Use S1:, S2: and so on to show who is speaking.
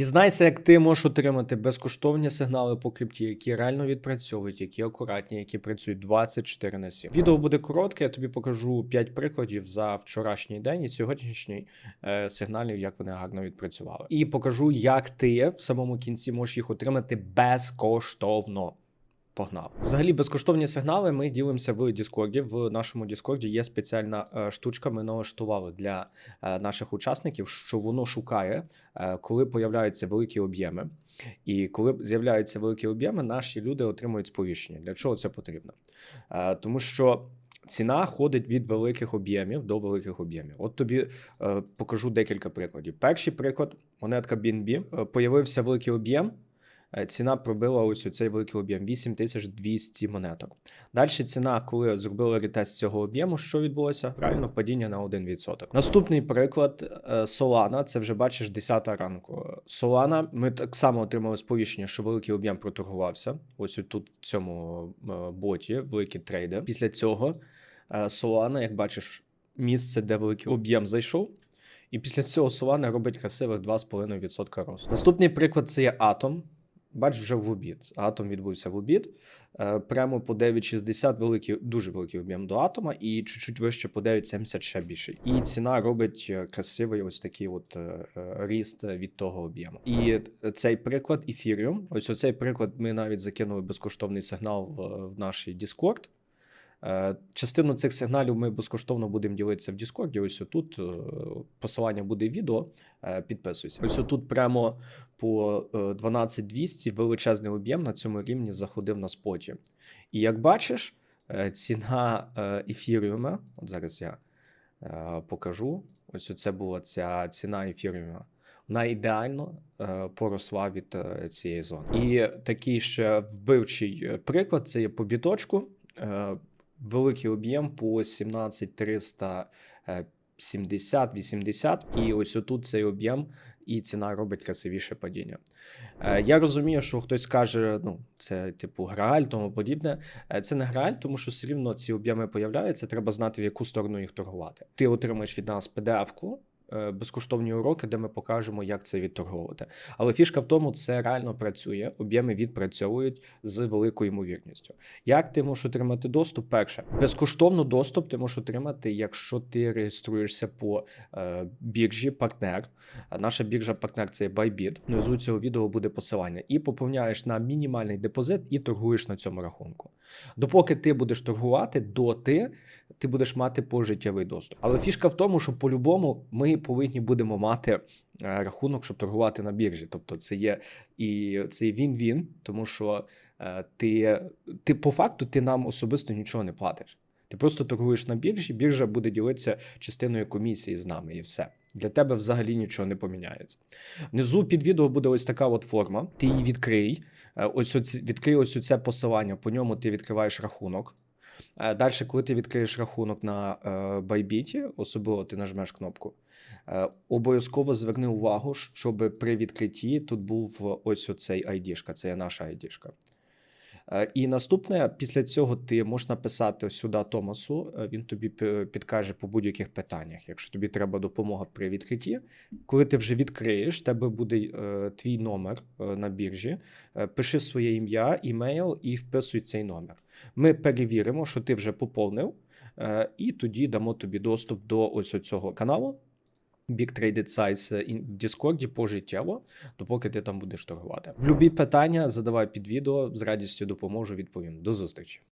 S1: Дізнайся, як ти можеш отримати безкоштовні сигнали по крипті, які реально відпрацьовують, які акуратні, які працюють 24 на 7. Відео буде коротке, я тобі покажу 5 прикладів за вчорашній день і сьогоднішній е, сигналів, як вони гарно відпрацювали. І покажу, як ти в самому кінці можеш їх отримати безкоштовно. Погнав. Взагалі, безкоштовні сигнали ми ділимося в Діскорді. В нашому Діскорді є спеціальна е, штучка. Ми налаштували для е, наших учасників, що воно шукає, е, коли появляються великі об'єми. І коли з'являються великі об'єми, наші люди отримують сповіщення. Для чого це потрібно? Тому що ціна ходить від великих об'ємів до великих об'ємів. От тобі е, покажу декілька прикладів. Перший приклад монетка BNB. Появився великий об'єм. Е, Ціна пробила ось цей великий об'єм 8200 монеток. Далі ціна, коли зробили ретест цього об'єму, що відбулося? Правильно, падіння на 1%. Наступний приклад е, Solana, це вже бачиш 10 ранку. Solana, ми так само отримали сповіщення, що великий об'єм проторгувався. Ось тут в цьому е, боті, великі трейди. Після цього Solana, як бачиш, місце, де великий об'єм зайшов. І після цього Solana робить красивих 2,5% росту. Наступний приклад це є Atom. Бач, вже в обід. Атом відбувся в обід. Е, Прямо по 9,60 великий, дуже великий об'єм до атома, і чуть-чуть вище по 9,70 ще більше. І ціна робить е, красивий ось такий от е, ріст від того об'єму. І цей приклад Ethereum, ось оцей приклад ми навіть закинули безкоштовний сигнал в, в наш Discord. Е, Частину цих сигналів ми безкоштовно будемо ділитися в Діскорді. Ось тут посилання буде відео. Е, Підписуйся. Ось тут прямо по е, 12200 величезний об'єм на цьому рівні заходив на споті. І як бачиш, е, ціна е, ефіріума, от зараз я е, покажу. Ось це була ця ціна ефіріума. Вона ідеально е, поросла від е, цієї зони. І такий ще вбивчий е, приклад це є по біточку. Е, великий об'єм по 17370 80 І ось отут цей об'єм, і ціна робить красивіше падіння. Е, Я розумію, що хтось каже, ну, це типу грааль, тому подібне. Е, Це не грааль, тому що все рівно ці об'єми появляються. Треба знати, в яку сторону їх торгувати. Ти отримаєш від нас PDF-ку. Е, Безкоштовні уроки, де ми покажемо, як це відторговувати. Але фішка в тому, це реально працює. Об'єми відпрацьовують з великою ймовірністю. Як ти можеш отримати доступ? Перше, безкоштовно доступ ти можеш отримати, якщо ти реєструєшся по е, біржі партнер. Наша біржа партнер це Bybit. Внизу цього відео буде посилання. І поповняєш на мінімальний депозит і торгуєш на цьому рахунку. Допоки ти будеш торгувати, доти ти будеш мати пожиттєвий доступ. Але фішка в тому, що по-любому ми повинні будемо мати е, рахунок, щоб торгувати на біржі. Тобто, це є і це він-він, тому що е, ти, ти по факту ти нам особисто нічого не платиш. Ти просто торгуєш на біржі, біржа буде ділитися частиною комісії з нами, і все. Для тебе взагалі нічого не поміняється. Внизу під відео буде ось така от форма. Ти її відкрий. Е, Ось оці, відкрий ось це посилання, по ньому ти відкриваєш рахунок. Далі, коли ти відкриєш рахунок на е, Bybit, особливо ти нажмеш кнопку, е, обов'язково зверни увагу, щоб при відкритті тут був ось оцей ID-шка, це є наша ID-шка. Е, І наступне, після цього ти можеш написати сюди Томасу, е, він тобі підкаже по будь-яких питаннях, якщо тобі треба допомога при відкритті. Коли ти вже відкриєш, тебе буде е, твій номер на біржі. Пиши своє ім'я, імейл і вписуй цей номер. Ми перевіримо, що ти вже поповнив, і тоді дамо тобі доступ до ось цього каналу. Big Traded Size е, в Діскорді пожиттєво, допоки ти там будеш торгувати. Любі питання задавай під відео, з радістю допоможу, відповім. До зустрічі.